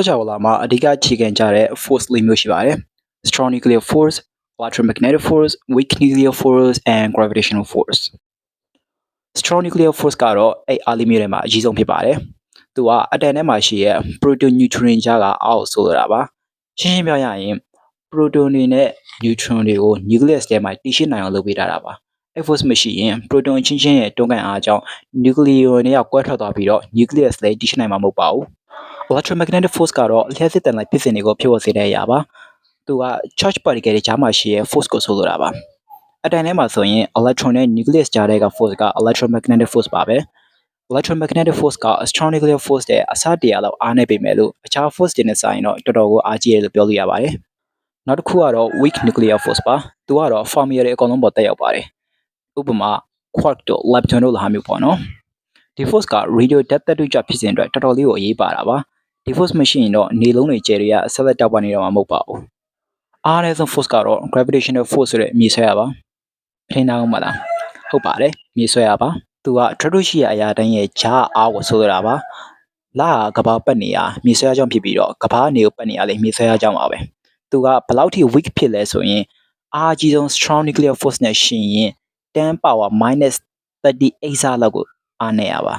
စကြဝဠာမှာအဓိကအခြေခံကြတဲ့ force လေးမျိုးရှိပါတယ် strong nuclear force electromagnetic force weak nuclear force and gravitational force strong nuclear force ကတော့အဲ့အားလေးမျိုးတွေမှာအကြီးဆုံးဖြစ်ပါတယ်သူကအတန်ထဲမှာရှိတဲ့ proton neutron ကြားကအောက်ဆိုလိုတာပါရှင်းရှင်းပြောရရင် proton တွေနဲ့ neutron တွေကို nucleus ထဲမှာတည်ရှိနိုင်အောင်လုပ်ပေးထားတာပါအဲ့ force မရှိရင် proton ချင်းချင်းရဲ့တွန်းကန်အားကြောင့် nucleon တွေကကွဲထွက်သွားပြီးတော့ nucleus လည်းတည်ရှိနိုင်မှာမဟုတ်ပါဘူး electromagnetic force ကတော့လျှက်စစ်တန်လိုက်ဖြစ်စဉ်တွေကိုဖြစ်ပေါ်စေတဲ့အရာပါသူက charge particle တွေကြားမှာရှိတဲ့ force ကိုဆိုလိုတာပါအတန်ထဲမှာဆိုရင် electron နဲ့ nucleus ကြားတဲ့က force က electromagnetic force ပါပဲ electromagnetic force က strong nuclear force တဲ့အစတရားလောက်အားနေပေမဲ့လို့အခြား force တွေနဲ့စာရင်တော့တော်တော်ကိုအားကြီးတယ်လို့ပြောလို့ရပါတယ်နောက်တစ်ခုကတော့ weak nuclear force ပါသူကတော့ formula တွေအကုန်လုံးပေါ်တက်ရောက်ပါတယ်ဥပမာ quark တို့ lepton တို့လိုဟာမျိုးပေါ့နော်ဒီ force က radio depth တက်တွေ့ကြဖြစ်စဉ်အတွက်တော်တော်လေးကိုအရေးပါတာပါဒီ force မရှိရင်တော့နေလုံးတွေကျယ်တွေကဆက်လက်တောက်ပနေတော့မှာမဟုတ်ပါဘူးအားနည်းဆုံး force ကတော့ gravitational force ဆိုတဲ့အမည်ဆွဲရပါထင်တာအောင်မလားဟုတ်ပါတယ်အမည်ဆွဲရပါသူကထထရှိရအရာတိုင်းရဲ့ဂျာအားကိုဆိုလိုတာပါလာကဘာပတ်နေရမြေဆွဲရကြောင်းဖြစ်ပြီးတော့ကဘာနေကိုပတ်နေရလေမြေဆွဲရကြောင်းပါပဲသူကဘယ်လောက်ထိ weak ဖြစ်လဲဆိုရင်အားကြီးဆုံး strong nuclear force နဲ့ရှင်ရင်10 power -38 ဆလောက်ကိုအားနေရပါ